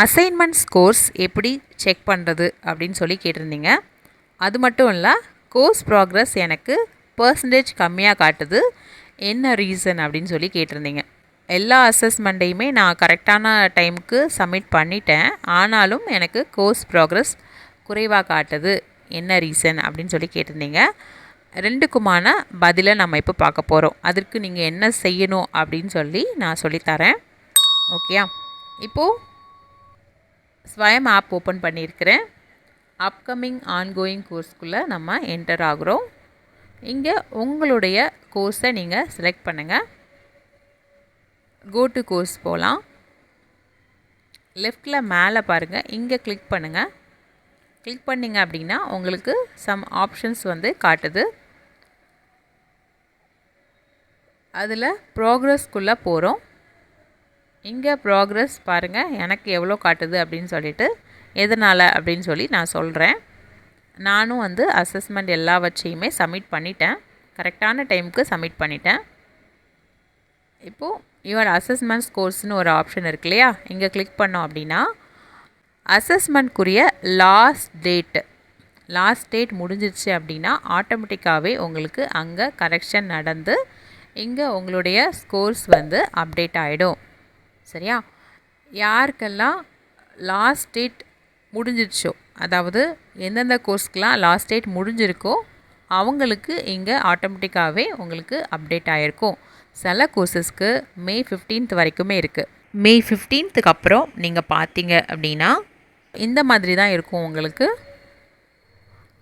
Assignment scores எப்படி check பண்ணுறது அப்படின்னு சொல்லி கேட்டிருந்தீங்க. அது மட்டும் இல்லை கோர்ஸ் ப்ராக்ரஸ் எனக்கு பர்சன்டேஜ் கம்மியாக காட்டுது. என்ன ரீசன் அப்படின்னு சொல்லி கேட்டிருந்தீங்க. எல்லா அசஸ்மெண்ட்டையுமே நான் கரெக்டான டைமுக்கு சப்மிட் பண்ணிட்டேன். ஆனாலும் எனக்கு கோர்ஸ் ப்ராக்ரஸ் குறைவாக காட்டுது. என்ன ரீசன் அப்படின்னு சொல்லி கேட்டிருந்தீங்க. ரெண்டுக்குமான பதிலை நம்ம இப்போ பார்க்க போகிறோம் அதற்கு நீங்கள் என்ன செய்யணும் அப்படின்னு சொல்லி நான் சொல்லித்தரேன் ஓகேயா இப்போது ஸ்வயம் ஆப் ஓப்பன் பண்ணியிருக்கிறேன். அப்கமிங் ஆன்கோயிங் கோர்ஸ்க்குள்ளே நம்ம என்டர் ஆகுறோம். இங்கே உங்களுடைய கோர்ஸை நீங்கள் செலக்ட் பண்ணுங்கள் கோ டு கோர்ஸ் போகலாம் லெஃப்டில் மேலே பாருங்கள் இங்கே கிளிக் பண்ணுங்கள் கிளிக் பண்ணிங்க அப்படின்னா உங்களுக்கு சம் ஆப்ஷன்ஸ் வந்து காட்டுது. அதில் ப்ரோக்ரஸ்க்குள்ளே போகிறோம் இங்கே ப்ராக்ரஸ் பாருங்கள் எனக்கு எவ்வளோ காட்டுது அப்படின்னு சொல்லிட்டு எதனால் அப்படின்னு சொல்லி நான் சொல்கிறேன் நானும் வந்து அசஸ்மெண்ட் எல்லாவற்றையுமே சப்மிட் பண்ணிட்டேன். கரெக்டான டைமுக்கு சப்மிட் பண்ணிட்டேன். இப்போது யுவர் அசஸ்மெண்ட் ஸ்கோர்ஸ்னு ஒரு ஆப்ஷன் இருக்கு இல்லையா? இங்கே கிளிக் பண்ணோம் அப்படின்னா அசஸ்மெண்ட்க்குரிய லாஸ்ட் டேட்டு லாஸ்ட் டேட் முடிஞ்சிருச்சு அப்படின்னா ஆட்டோமேட்டிக்காகவே உங்களுக்கு அங்கே கரெக்ஷன் நடந்து இங்கே உங்களுடைய ஸ்கோர்ஸ் வந்து அப்டேட் ஆகிடும் சரியா? யாருக்கெல்லாம் லாஸ்ட் டேட் முடிஞ்சிருச்சோ அதாவது எந்தெந்த கோர்ஸ்க்கெலாம் லாஸ்ட் டேட் முடிஞ்சிருக்கோ அவங்களுக்கு இங்கே ஆட்டோமேட்டிக்காகவே உங்களுக்கு அப்டேட் ஆகிருக்கும் சில கோர்சஸ்க்கு மே ஃபிஃப்டீன்த் வரைக்குமே இருக்குது மே ஃபிஃப்டீன்த்துக்கு அப்புறம் நீங்கள் பார்த்தீங்க அப்படின்னா இந்த மாதிரி தான் இருக்கும் உங்களுக்கு.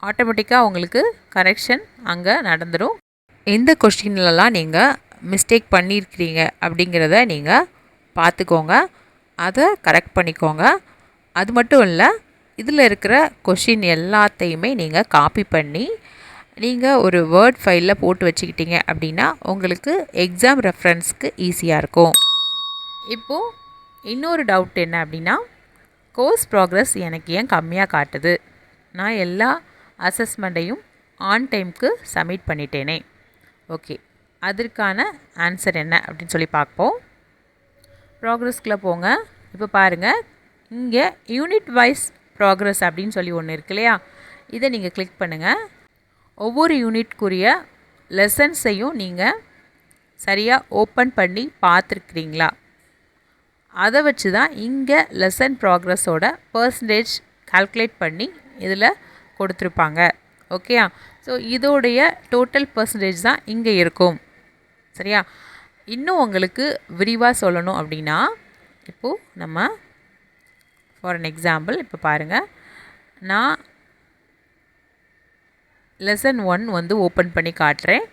ஆட்டோமேட்டிக்காக உங்களுக்கு கரெக்ஷன் அங்கே நடந்துடும் எந்த கொஸ்டின்லலாம் நீங்கள் மிஸ்டேக் பண்ணியிருக்கிறீங்க அப்படிங்கிறத நீங்கள் பார்த்துக்கோங்க. அதை கரெக்ட் பண்ணிக்கோங்க. அது மட்டும் இல்லை இதில் இருக்கிற கொஷின் எல்லாத்தையுமே நீங்கள் காப்பி பண்ணி நீங்கள் ஒரு வேர்ட் ஃபைலில் போட்டு வச்சுக்கிட்டீங்க அப்படின்னா உங்களுக்கு எக்ஸாம் ரெஃபரன்ஸ்க்கு ஈஸியாக இருக்கும். இப்போது இன்னொரு டவுட் என்ன அப்படின்னா கோர்ஸ் ப்ராக்ரஸ் எனக்கு ஏன் கம்மியாக காட்டுது? நான் எல்லா அசஸ்மெண்ட்டையும் ஆன் டைமுக்கு சப்மிட் பண்ணிட்டேனே. ஓகே அதற்கான ஆன்சர் என்ன அப்படின்னு சொல்லி பார்ப்போம். ப்ராக்ரஸ்க்குள்ளே போங்க. இப்போ பாருங்கள் இங்கே யூனிட் வைஸ் ப்ராக்ரஸ் அப்படின்னு சொல்லி ஒன்று இருக்கு இல்லையா? இதை நீங்கள் கிளிக் பண்ணுங்கள் ஒவ்வொரு யூனிட்குரிய லெசன்ஸையும் நீங்கள் சரியாக ஓப்பன் பண்ணி பார்த்துருக்குறீங்களா? அதை வச்சு தான் இங்கே லெசன் ப்ராக்ரஸோட பர்சன்டேஜ் கால்குலேட் பண்ணி இதில் கொடுத்துருப்பாங்க. ஓகேயா ஸோ இதோடைய டோட்டல் பர்சன்டேஜ் தான் இங்கே இருக்கும். சரியா? இன்னும் உங்களுக்கு விரிவாக சொல்லணும் அப்படின்னா இப்போது நம்ம ஃபார் அன் எக்ஸாம்பிள் இப்போ பாருங்கள் நான் லெசன் ஒன் வந்து ஓப்பன் பண்ணி காட்டுறேன்.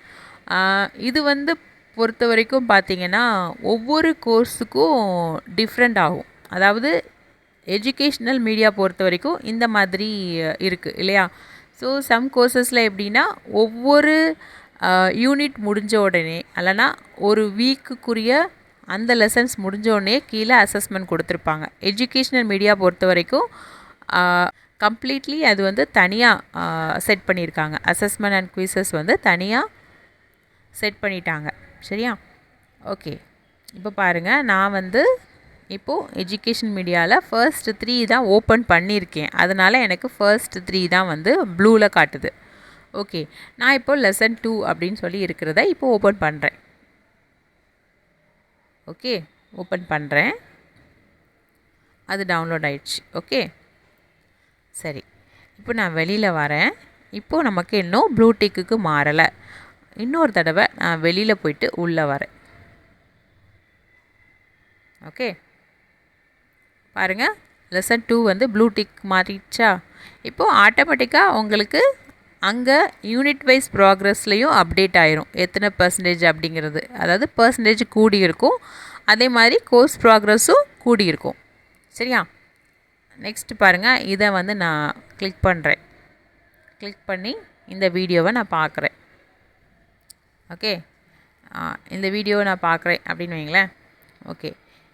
இது வந்து பொறுத்த வரைக்கும் பார்த்திங்கன்னா ஒவ்வொரு கோர்ஸுக்கும் டிஃப்ரெண்ட் ஆகும். அதாவது எஜுகேஷ்னல் மீடியா பொறுத்த வரைக்கும் இந்த மாதிரி இருக்குது இல்லையா? ஸோ சம் கோர்சஸில் எப்படின்னா ஒவ்வொரு யூனிட் முடிஞ்ச உடனே அல்லனா ஒரு வீக்குக்குரிய அந்த லெசன்ஸ் முடிஞ்ச உடனே கீழே அசஸ்மெண்ட் கொடுத்துருப்பாங்க. எஜுகேஷ்னல் மீடியா பொறுத்த வரைக்கும் கம்ப்ளீட்லி அது வந்து தனியாக செட் பண்ணியிருக்காங்க. அசஸ்மெண்ட் அண்ட் குவிசஸ் வந்து தனியாக செட் பண்ணிட்டாங்க. சரியா? ஓகே இப்போ பாருங்கள் நான் வந்து இப்போது எஜுகேஷன் மீடியாவில் ஃபர்ஸ்ட் த்ரீ தான் ஓப்பன் பண்ணியிருக்கேன். அதனால் எனக்கு ஃபர்ஸ்ட் த்ரீ தான் வந்து ப்ளூவில் காட்டுது. ஓகே. நான் இப்போ லெசன் டூ அப்படின்னு சொல்லி இருக்கிறத இப்போ ஓப்பன் பண்ணுறேன் ஓகே. ஓப்பன் பண்ணுறேன் அது டவுன்லோட் ஆயிடுச்சு. ஓகே. சரி. இப்போ நான் வெளியில் வரேன். இப்போது நமக்கு இன்னும் ப்ளூ டிக்குக்கு மாறலை. இன்னொரு தடவை நான் வெளியில் போயிட்டு உள்ளே வரேன். ஓகே. பாருங்கள் லெசன் டூ வந்து ப்ளூ டிக் மாறிடுச்சா இப்போது ஆட்டோமேட்டிக்காக உங்களுக்கு அங்கே யூனிட் வைஸ் ப்ராக்ரஸ்லேயும் அப்டேட் ஆயிரும். எத்தனை பர்சன்டேஜ் அப்படிங்கிறது. அதாவது பர்சன்டேஜ் கூடி இருக்கும். அதே மாதிரி கோர்ஸ் ப்ராக்ரஸும் கூடி இருக்கும். சரியா? நெக்ஸ்ட் பாருங்கள் இதை வந்து நான் கிளிக் பண்ணுறேன் கிளிக் பண்ணி இந்த வீடியோவை நான் பார்க்குறேன். ஓகே இந்த வீடியோவை நான் பார்க்குறேன் அப்படின்னு வைங்களேன் ஓகே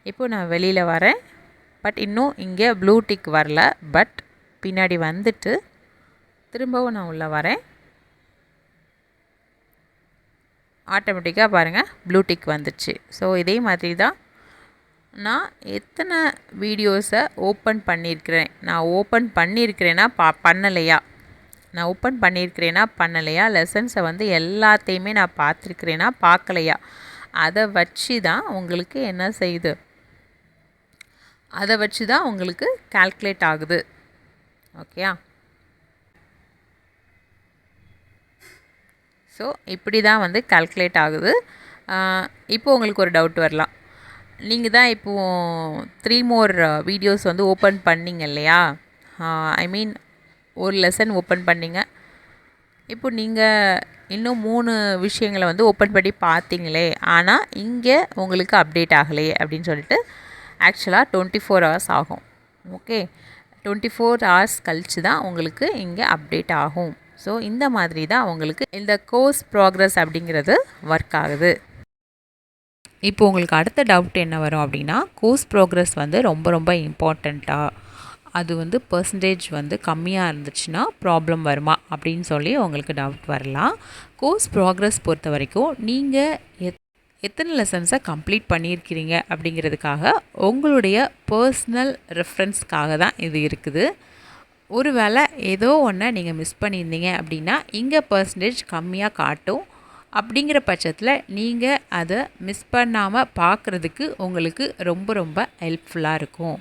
இப்போது நான் வெளியில் வரேன். பட் இன்னும் இங்கே ப்ளூ டிக் வரல. பட் பின்னாடி வந்துட்டு திரும்பவும் நான் உள்ளே வரேன். ஆட்டோமேட்டிக்காக பாருங்கள் ப்ளூ டிக் வந்துடுச்சு ஸோ இதே மாதிரி தான் நான் எத்தனை வீடியோஸை ஓப்பன் பண்ணியிருக்கிறேன். நான் ஓப்பன் பண்ணியிருக்கிறேன்னா பா பண்ணலையா? நான் ஓப்பன் பண்ணியிருக்கிறேன்னா பண்ணலையா? லெசன்ஸை வந்து எல்லாத்தையுமே நான் பார்த்துருக்கிறேன்னா பார்க்கலையா? அதை வச்சு தான் உங்களுக்கு என்ன செய்யுது? அதை வச்சு தான் உங்களுக்கு கால்குலேட் ஆகுது. ஓகேயா ஸோ இப்படி தான் வந்து கால்குலேட் ஆகுது. இப்போ உங்களுக்கு ஒரு டவுட் வரலாம். நீங்கள் தான் இப்போது த்ரீ மோர் வீடியோஸ் வந்து ஓப்பன் பண்ணிங்க இல்லையா? ஐ மீன் ஒரு லெசன் ஓப்பன் பண்ணிங்க. இப்போ நீங்கள் இன்னும் மூணு விஷயங்களை வந்து ஓப்பன் பண்ணி பார்த்தீங்களே ஆனால் இங்கே உங்களுக்கு அப்டேட் ஆகலையே அப்படின்னு சொல்லிட்டு ஆக்சுவலாக டுவெண்ட்டி ஃபோர் ஹவர்ஸ் ஆகும். ஓகே டுவெண்ட்டி ஃபோர் ஹவர்ஸ் கழித்து தான் உங்களுக்கு இங்கே அப்டேட் ஆகும். ஸோ இந்த மாதிரி தான் உங்களுக்கு இந்த கோர்ஸ் ப்ராக்ரஸ் அப்படிங்கிறது ஒர்க் ஆகுது. இப்போ உங்களுக்கு அடுத்த டவுட் என்ன வரும் அப்படின்னா கோர்ஸ் ப்ரோக்ரஸ் வந்து ரொம்ப ரொம்ப இம்பார்ட்டண்ட்டாக அது வந்து பர்சன்டேஜ் வந்து கம்மியாக இருந்துச்சுன்னா ப்ராப்ளம் வருமா? அப்படின்னு சொல்லி உங்களுக்கு டவுட் வரலாம். கோர்ஸ் ப்ராக்ரஸ் பொறுத்த வரைக்கும் நீங்கள் எத் எத்தனை லெசன்ஸை கம்ப்ளீட் பண்ணியிருக்கிறீங்க அப்படிங்கிறதுக்காக உங்களுடைய பர்சனல் ரெஃபரன்ஸ்க்காக தான் இது இருக்குது. ஒருவேளை ஏதோ ஒன்றை நீங்கள் மிஸ் பண்ணியிருந்தீங்க அப்படின்னா இங்கே பர்சன்டேஜ் கம்மியாக காட்டும். அப்படிங்கிற பட்சத்தில் நீங்கள் அதை மிஸ் பண்ணாமல் பார்க்குறதுக்கு உங்களுக்கு ரொம்ப ரொம்ப ஹெல்ப்ஃபுல்லாக இருக்கும்.